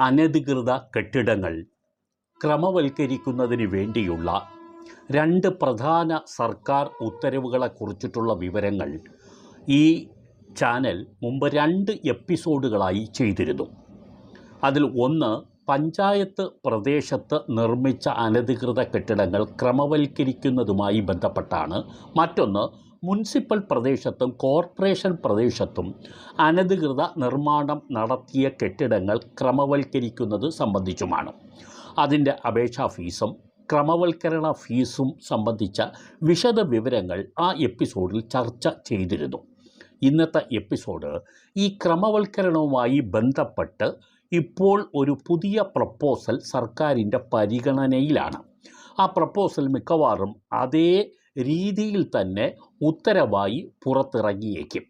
അനധികൃത കെട്ടിടങ്ങൾ ക്രമവൽക്കരിക്കുന്നതിന് വേണ്ടിയുള്ള രണ്ട് പ്രധാന സർക്കാർ ഉത്തരവുകളെക്കുറിച്ചിട്ടുള്ള വിവരങ്ങൾ ഈ ചാനൽ മുമ്പ് രണ്ട് എപ്പിസോഡുകളായി ചെയ്തിരുന്നു. അതിൽ ഒന്ന് പഞ്ചായത്ത് പ്രദേശത്ത് നിർമ്മിച്ച അനധികൃത കെട്ടിടങ്ങൾ ക്രമവൽക്കരിക്കുന്നതുമായി ബന്ധപ്പെട്ടാണ്. മറ്റൊന്ന് മുനിസിപ്പൽ പ്രദേശത്തും കോർപ്പറേഷൻ പ്രദേശത്തും അനധികൃത നിർമ്മാണം നടത്തിയ കെട്ടിടങ്ങൾ ക്രമവൽക്കരിക്കുന്നത് സംബന്ധിച്ചുമാണ്. അതിന്റെ അപേക്ഷാ ഫീസും ക്രമവൽക്കരണ ഫീസും സംബന്ധിച്ച വിശദ വിവരങ്ങൾ ആ എപ്പിസോഡിൽ ചർച്ച ചെയ്തിരുന്നു. ഇന്നത്തെ എപ്പിസോഡ് ഈ ക്രമവൽക്കരണവുമായി ബന്ധപ്പെട്ട് ഇപ്പോൾ ഒരു പുതിയ പ്രപ്പോസൽ സർക്കാരിന്റെ പരിഗണനയിലാണ്. ആ പ്രപ്പോസൽ മിക്കവാറും അതേ രീതിയിൽ തന്നെ ഉത്തരവായി പുറത്തിറങ്ങിയേക്കും.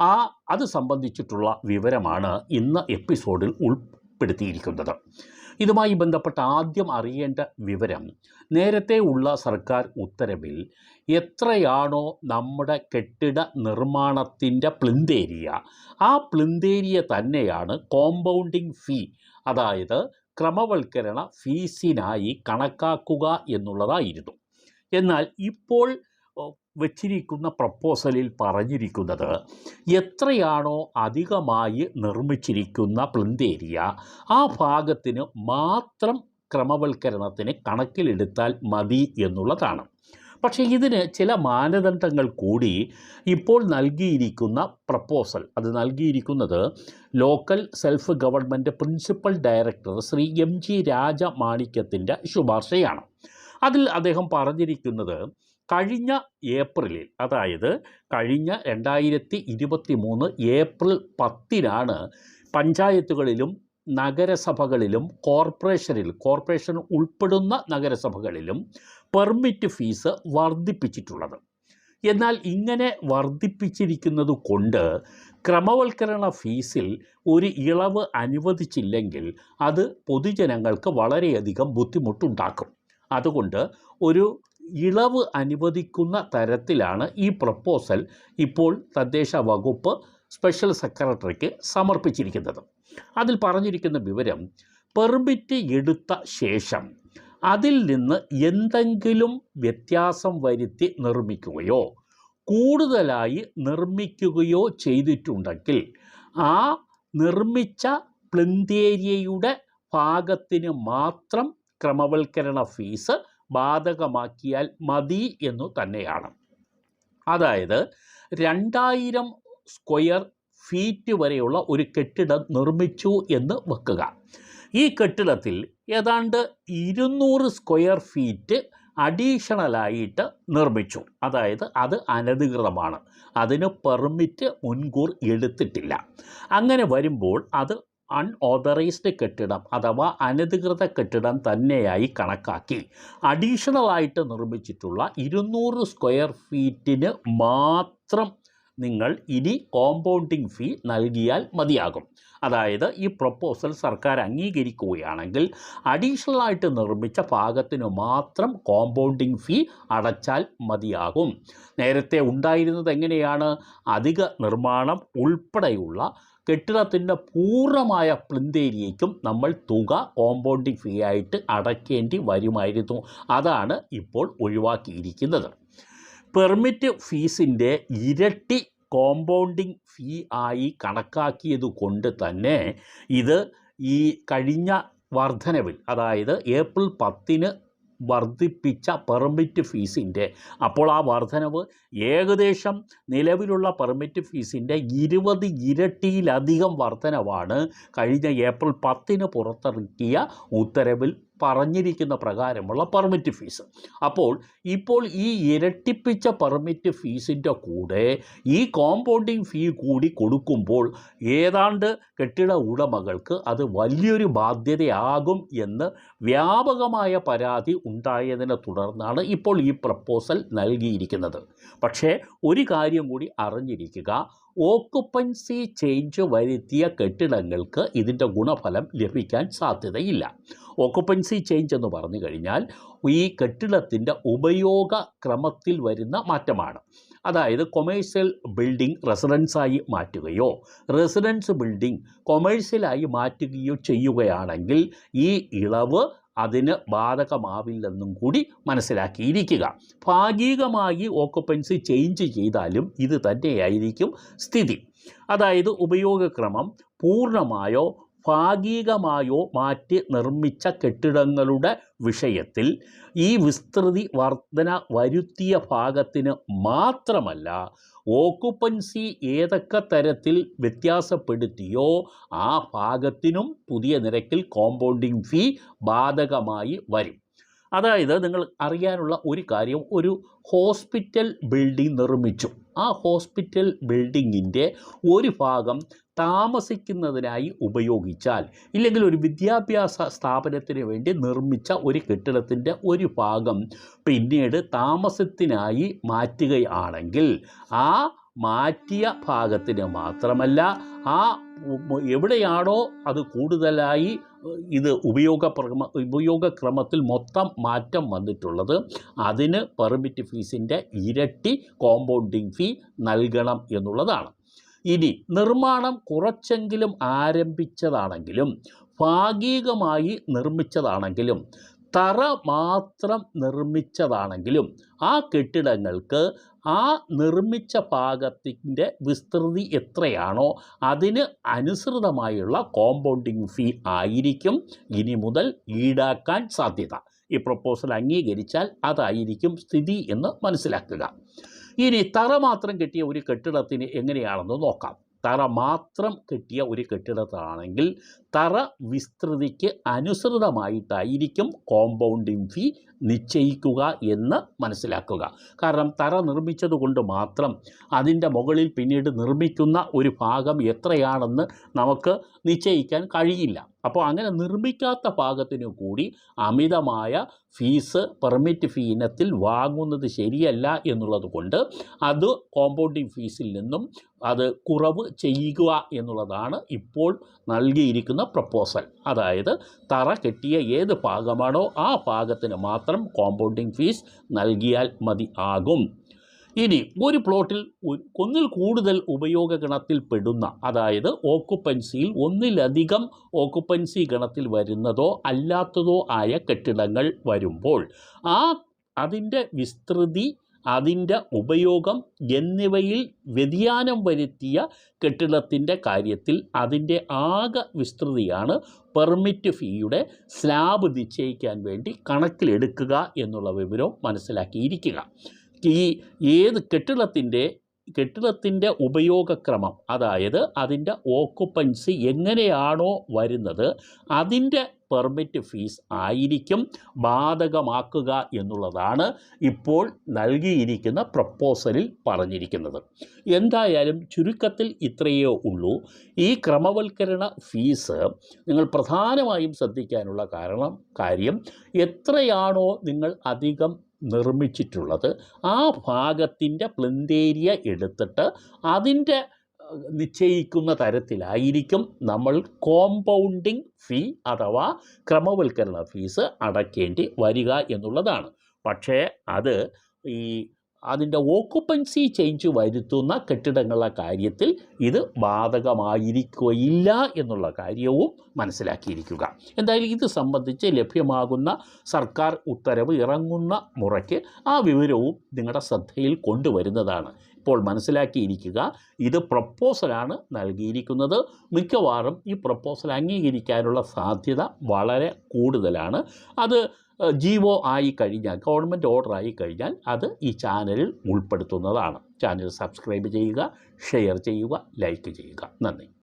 ആ അത് സംബന്ധിച്ചിട്ടുള്ള വിവരമാണ് ഇന്ന് എപ്പിസോഡിൽ ഉൾപ്പെടുത്തിയിരിക്കുന്നത്. ഇതുമായി ബന്ധപ്പെട്ട ആദ്യം അറിയേണ്ട വിവരം നേരത്തെ ഉള്ള സർക്കാർ ഉത്തരവിൽ എത്രയാണോ നമ്മുടെ കെട്ടിട നിർമ്മാണത്തിന്റെ പ്ലിന്തേരിയ ആ പ്ലിന്തേരിയ തന്നെയാണ് കോമ്പൗണ്ടിങ് ഫീ അതായത് ക്രമവൽക്കരണ ഫീസിനായി കണക്കാക്കുക എന്നുള്ളതായിരുന്നു. എന്നാൽ ഇപ്പോൾ വച്ചിരിക്കുന്ന പ്രപ്പോസലിൽ പറഞ്ഞിരിക്കുന്നത് എത്രയാണോ അധികമായി നിർമ്മിച്ചിരിക്കുന്ന പ്ലന്തേരിയ ആ ഭാഗത്തിന് മാത്രം ക്രമവൽക്കരണത്തിന് കണക്കിലെടുത്താൽ മതി എന്നുള്ളതാണ്. പക്ഷേ ഇതിന് ചില മാനദണ്ഡങ്ങൾ കൂടി ഇപ്പോൾ നൽകിയിരിക്കുന്ന പ്രപ്പോസൽ അത് നൽകിയിരിക്കുന്നത് local self government principal director Shri M G രാജമാണിക്യത്തിന്റെ ശുപാർശയാണ്. അതിൽ അദ്ദേഹം പറഞ്ഞിരിക്കുന്നത് കഴിഞ്ഞ ഏപ്രിലിൽ അതായത് കഴിഞ്ഞ രണ്ടായിരത്തി ഇരുപത്തി മൂന്ന് ഏപ്രിൽ പത്തിനാണ് പഞ്ചായത്തുകളിലും നഗരസഭകളിലും കോർപ്പറേഷനിൽ കോർപ്പറേഷൻ ഉൾപ്പെടുന്ന നഗരസഭകളിലും പെർമിറ്റ് ഫീസ് വർദ്ധിപ്പിച്ചിട്ടുള്ളത്. എന്നാൽ ഇങ്ങനെ വർദ്ധിപ്പിച്ചിരിക്കുന്നത് കൊണ്ട് ക്രമവൽക്കരണ ഫീസിൽ ഒരു ഇളവ് അനുവദിച്ചില്ലെങ്കിൽ അത് പൊതുജനങ്ങൾക്ക് വളരെയധികം ബുദ്ധിമുട്ടുണ്ടാക്കും. അതുകൊണ്ട് ഒരു ഇളവ് അനുവദിക്കുന്ന തരത്തിലാണ് ഈ പ്രപ്പോസൽ ഇപ്പോൾ തദ്ദേശ വകുപ്പ് സ്പെഷ്യൽ സെക്രട്ടറിക്ക് സമർപ്പിച്ചിരിക്കുന്നത്. അതിൽ പറഞ്ഞിരിക്കുന്ന വിവരം പെർമിറ്റ് എടുത്ത ശേഷം അതിൽ നിന്ന് എന്തെങ്കിലും വ്യത്യാസം വരുത്തി നിർമ്മിക്കുകയോ കൂടുതലായി നിർമ്മിക്കുകയോ ചെയ്തിട്ടുണ്ടെങ്കിൽ ആ നിർമ്മിച്ച പ്ലിന്തേരിയയുടെ ഭാഗത്തിന് മാത്രം ക്രമവൽക്കരണ ഫീസ് ബാധകമാക്കിയാൽ മതി എന്നു തന്നെയാണ്. അതായത് രണ്ടായിരം സ്ക്വയർ ഫീറ്റ് വരെയുള്ള ഒരു കെട്ടിടം നിർമ്മിച്ചു എന്ന് വെക്കുക. ഈ കെട്ടിടത്തിൽ ഏതാണ്ട് ഇരുന്നൂറ് സ്ക്വയർ ഫീറ്റ് അഡീഷണലായിട്ട് നിർമ്മിച്ചു. അതായത് അത് അനധികൃതമാണ്. അതിന് പെർമിറ്റ് മുൻകൂർ എടുത്തിട്ടില്ല. അങ്ങനെ വരുമ്പോൾ അത് അൺഓതറൈസ്ഡ് കെട്ടിടം അഥവാ അനധികൃത കെട്ടിടം തന്നെയായി കണക്കാക്കി. അഡീഷണലായിട്ട് നിർമ്മിച്ചിട്ടുള്ള ഇരുന്നൂറ് സ്ക്വയർ ഫീറ്റിന് മാത്രം നിങ്ങൾ ഇനി കോമ്പൗണ്ടിങ് ഫീ നൽകിയാൽ മതിയാകും. അതായത് ഈ പ്രപ്പോസൽ സർക്കാർ അംഗീകരിക്കുകയാണെങ്കിൽ അഡീഷണലായിട്ട് നിർമ്മിച്ച ഭാഗത്തിന് മാത്രം കോമ്പൗണ്ടിങ് ഫീ അടച്ചാൽ മതിയാകും. നേരത്തെ ഉണ്ടായിരുന്നത് എങ്ങനെയാണ്? അധിക നിർമ്മാണം ഉൾപ്പെടെയുള്ള കെട്ടിടത്തിന്റെ പൂർണമായ പ്ലിന്തേരിയയ്ക്കും നമ്മൾ തുക കോമ്പൗണ്ടിങ് ഫീ ആയിട്ട് അടയ്ക്കേണ്ടി വരുമായിരുന്നു. അതാണ് ഇപ്പോൾ ഒഴിവാക്കിയിരിക്കുന്നത്. പെർമിറ്റ് ഫീസിന്റെ ഇരട്ടി കോമ്പൗണ്ടിങ് ഫീ ആയി കണക്കാക്കിയത് കൊണ്ട് തന്നെ ഇത് ഈ കഴിഞ്ഞ വർധനവിൽ അതായത് ഏപ്രിൽ പത്തിന് വർദ്ധിപ്പിച്ച പെർമിറ്റ് ഫീസിന്റെ അപ്പോൾ ആ വർധനവ് ഏകദേശം നിലവിലുള്ള പെർമിറ്റ് ഫീസിന്റെ ഇരുപത് ഇരട്ടിയിലധികം വർധനവാണ്. കഴിഞ്ഞ ഏപ്രിൽ പത്തിന് പുറത്തിറക്കിയ ഉത്തരവിൽ പറഞ്ഞിരിക്കുന്ന പ്രകാരമുള്ള പെർമിറ്റ് ഫീസ് അപ്പോൾ ഇപ്പോൾ ഈ ഇരട്ടിപ്പിച്ച പെർമിറ്റ് ഫീസിന്റെ കൂടെ ഈ കോമ്പൗണ്ടിങ് ഫീ കൂടി കൊടുക്കുമ്പോൾ ഏതാണ്ട് കെട്ടിട ഉടമകൾക്ക് അത് വലിയൊരു ബാധ്യതയാകും എന്ന് വ്യാപകമായ പരാതി ഉണ്ടായതിനെ തുടർന്നാണ് ഇപ്പോൾ ഈ പ്രപ്പോസൽ നൽകിയിരിക്കുന്നത്. പക്ഷേ ഒരു കാര്യം കൂടി അറിഞ്ഞിരിക്കുക. ഓക്കുപ്പൻസി ചേഞ്ച് വരുത്തിയ കെട്ടിടങ്ങൾക്ക് ഇതിന്റെ ഗുണഫലം ലഭിക്കാൻ സാധ്യതയില്ല. ഓക്കുപ്പൻസി ചേഞ്ച് എന്ന് പറഞ്ഞു കഴിഞ്ഞാൽ ഈ കെട്ടിടത്തിന്റെ ഉപയോഗ ക്രമത്തിൽ വരുന്ന മാറ്റമാണ്. അതായത് കൊമേഴ്സ്യൽ ബിൽഡിംഗ് റെസിഡൻസായി മാറ്റുകയോ റെസിഡൻസ് ബിൽഡിംഗ് കൊമേഴ്സ്യലായി മാറ്റുകയോ ചെയ്യുകയാണെങ്കിൽ ഈ ഇളവ് അതിന് ബാധകമാവില്ലെന്നും കൂടി മനസ്സിലാക്കിയിരിക്കുക. ഭാഗികമായി ഓക്കുപ്പൻസി ചേഞ്ച് ചെയ്താലും ഇത് തന്നെയായിരിക്കും സ്ഥിതി. അതായത് ഉപയോഗക്രമം പൂർണമായോ ഭാഗികമായോ മാറ്റി നിർമ്മിച്ച കെട്ടിടങ്ങളുടെ വിഷയത്തിൽ ഈ വിസ്തൃതി വർധന വരുത്തിയ ഭാഗത്തിന് മാത്രമല്ല ഓക്കുപ്പൻസി ഏതൊക്കെ തരത്തിൽ വ്യത്യാസപ്പെടുത്തിയോ ആ ഭാഗത്തിനും പുതിയ നിരക്കിൽ കോമ്പൗണ്ടിങ് ഫീ ബാധകമായി വരും. അതായത് നിങ്ങൾ അറിയാനുള്ള ഒരു കാര്യം ഒരു ഹോസ്പിറ്റൽ ബിൽഡിംഗ് നിർമ്മിച്ചു. ആ ഹോസ്പിറ്റൽ ബിൽഡിങ്ങിന്റെ ഒരു ഭാഗം താമസിക്കുന്നതിനായി ഉപയോഗിച്ചാൽ ഇല്ലെങ്കിൽ ഒരു വിദ്യാഭ്യാസ സ്ഥാപനത്തിന് വേണ്ടി നിർമ്മിച്ച ഒരു കെട്ടിടത്തിന്റെ ഒരു ഭാഗം പിന്നീട് താമസത്തിനായി മാറ്റുകയാണെങ്കിൽ ആ മാറ്റിയ ഭാഗത്തിന് മാത്രമല്ല ആ എവിടെയാണോ അത് കൂടുതലായി ഇത് ഉപയോഗപ്രമ ഉപയോഗക്രമത്തിൽ മൊത്തം മാറ്റം വന്നിട്ടുള്ളത് അതിന് പെർമിറ്റ് ഫീസിന്റെ ഇരട്ടി കോമ്പൗണ്ടിങ് ഫീ നൽകണം എന്നുള്ളതാണ്. ഇനി നിർമ്മാണം കുറച്ചെങ്കിലും ആരംഭിച്ചതാണെങ്കിലും ഭാഗികമായി നിർമ്മിച്ചതാണെങ്കിലും തറ മാത്രം നിർമ്മിച്ചതാണെങ്കിലും ആ കെട്ടിടങ്ങൾക്ക് ആ നിർമ്മിച്ച ഭാഗത്തിന്റെ വിസ്തൃതി എത്രയാണോ അതിന് അനുസൃതമായുള്ള കോമ്പൗണ്ടിങ് ഫീ ആയിരിക്കും ഇനി മുതൽ ഈടാക്കാൻ സാധ്യത. ഈ പ്രപ്പോസൽ അംഗീകരിച്ചാൽ അതായിരിക്കും സ്ഥിതി എന്ന് മനസ്സിലാക്കുക. ഇനി തറ മാത്രം കെട്ടിയ ഒരു കെട്ടിടത്തിന് എങ്ങനെയാണെന്ന് നോക്കാം. തറ മാത്രം കെട്ടിയ ഒരു കെട്ടിടത്താണെങ്കിൽ തറ വിസ്തൃതിക്ക് അനുസൃതമായിട്ടായിരിക്കും കോമ്പൗണ്ടിങ് ഫീ നിശ്ചയിക്കുക എന്ന് മനസ്സിലാക്കുക. കാരണം തറ നിർമ്മിച്ചതുകൊണ്ട് മാത്രം അതിന്റെ മുകളിൽ പിന്നീട് നിർമ്മിക്കുന്ന ഒരു ഭാഗം എത്രയാണെന്ന് നമുക്ക് നിശ്ചയിക്കാൻ കഴിയില്ല. അപ്പോൾ അങ്ങനെ നിർമ്മിക്കാത്ത ഭാഗത്തിനു കൂടി അമിതമായ ഫീസ് പെർമിറ്റ് ഫീ ഇനത്തിൽ വാങ്ങുന്നത് ശരിയല്ല എന്നുള്ളത് കൊണ്ട് അത് കോമ്പൗണ്ടിങ് ഫീസിൽ നിന്നും അത് കുറവ് ചെയ്യുക എന്നുള്ളതാണ് ഇപ്പോൾ നൽകിയിരിക്കുന്ന പ്രപ്പോസൽ അതായത് തറ കെട്ടിയ ഏത് ഭാഗമാണോ ആ ഭാഗത്തിന് മാത്രം കോമ്പൗണ്ടിങ് ഫീസ് നൽകിയാൽ മതി ആകും. ഇനി ഒരു പ്ലോട്ടിൽ ഒന്നിൽ കൂടുതൽ ഉപയോഗ ഗണത്തിൽ പെടുന്ന അതായത് ഓക്കുപ്പൻസിയിൽ ഒന്നിലധികം ഓക്കുപ്പൻസി ഗണത്തിൽ വരുന്നതോ അല്ലാത്തതോ ആയ കെട്ടിടങ്ങൾ വരുമ്പോൾ ആ അതിന്റെ വിസ്തൃതി അതിന്റെ ഉപയോഗം എന്നിവയിൽ വ്യതിയാനം വരുത്തിയ കെട്ടിടത്തിന്റെ കാര്യത്തിൽ അതിന്റെ ആകെ വിസ്തൃതിയാണ് പെർമിറ്റ് ഫീയുടെ സ്ലാബ് നിശ്ചയിക്കാൻ വേണ്ടി കണക്കിലെടുക്കുക എന്നുള്ള വിവരം മനസ്സിലാക്കിയിരിക്കുക. ഈ ഏത് കെട്ടിടത്തിന്റെ കെട്ടിടത്തിന്റെ ഉപയോഗക്രമം അതായത് അതിന്റെ ഓക്കുപ്പൻസി എങ്ങനെയാണോ വരുന്നത് അതിന്റെ പെർമിറ്റ് ഫീസ് ആയിരിക്കും ബാധകമാക്കുക എന്നുള്ളതാണ് ഇപ്പോൾ നൽകിയിരിക്കുന്ന പ്രപ്പോസലിൽ പറഞ്ഞിരിക്കുന്നത്. എന്തായാലും ചുരുക്കത്തിൽ ഇത്രയേ ഉള്ളൂ. ഈ ക്രമവൽക്കരണ ഫീസ് നിങ്ങൾ പ്രധാനമായും ശ്രദ്ധിക്കാനുള്ള കാരണം കാര്യം എത്രയാണോ നിങ്ങൾ അധികം നിർമ്മിച്ചിട്ടുള്ളത്. ആ ഭാഗത്തിന്റെ പ്ലിന്തേരിയ എടുത്തിട്ട് അതിന്റെ നിശ്ചയിക്കുന്ന തരത്തിലായിരിക്കും നമ്മൾ കോമ്പൗണ്ടിങ് ഫീ അഥവാ ക്രമവൽക്കരണ ഫീസ് അടയ്ക്കേണ്ടി വരിക എന്നുള്ളതാണ്. പക്ഷേ അത് ഈ അതിന്റെ ഓക്കുപ്പൻസി ചേഞ്ച് വരുത്തുന്ന കെട്ടിടങ്ങളുടെ കാര്യത്തിൽ ഇത് ബാധകമായിരിക്കുകയില്ല എന്നുള്ള കാര്യവും മനസ്സിലാക്കിയിരിക്കുക. എന്തായാലും ഇത് സംബന്ധിച്ച് ലഭ്യമാകുന്ന സർക്കാർ ഉത്തരവ് ഇറങ്ങുന്ന മുറയ്ക്ക് ആ വിവരവും നിങ്ങളുടെ ശ്രദ്ധയിൽ കൊണ്ടുവരുന്നതാണ്. ഇപ്പോൾ മനസ്സിലാക്കിയിരിക്കുക ഇത് പ്രപ്പോസലാണ് നൽകിയിരിക്കുന്നത്. മിക്കവാറും ഈ പ്രപ്പോസൽ അംഗീകരിക്കാനുള്ള സാധ്യത വളരെ കൂടുതലാണ്. അത് ജിഒ ആയി കഴിഞ്ഞാൽ ഗവൺമെന്റ് ഓർഡർ ആയി കഴിഞ്ഞാൽ അത് ഈ ചാനലിൽ ഉൾപ്പെടുത്തുന്നതാണ്. ചാനൽ സബ്സ്ക്രൈബ് ചെയ്യുക ഷെയർ ചെയ്യുക ലൈക്ക് ചെയ്യുക. നന്ദി.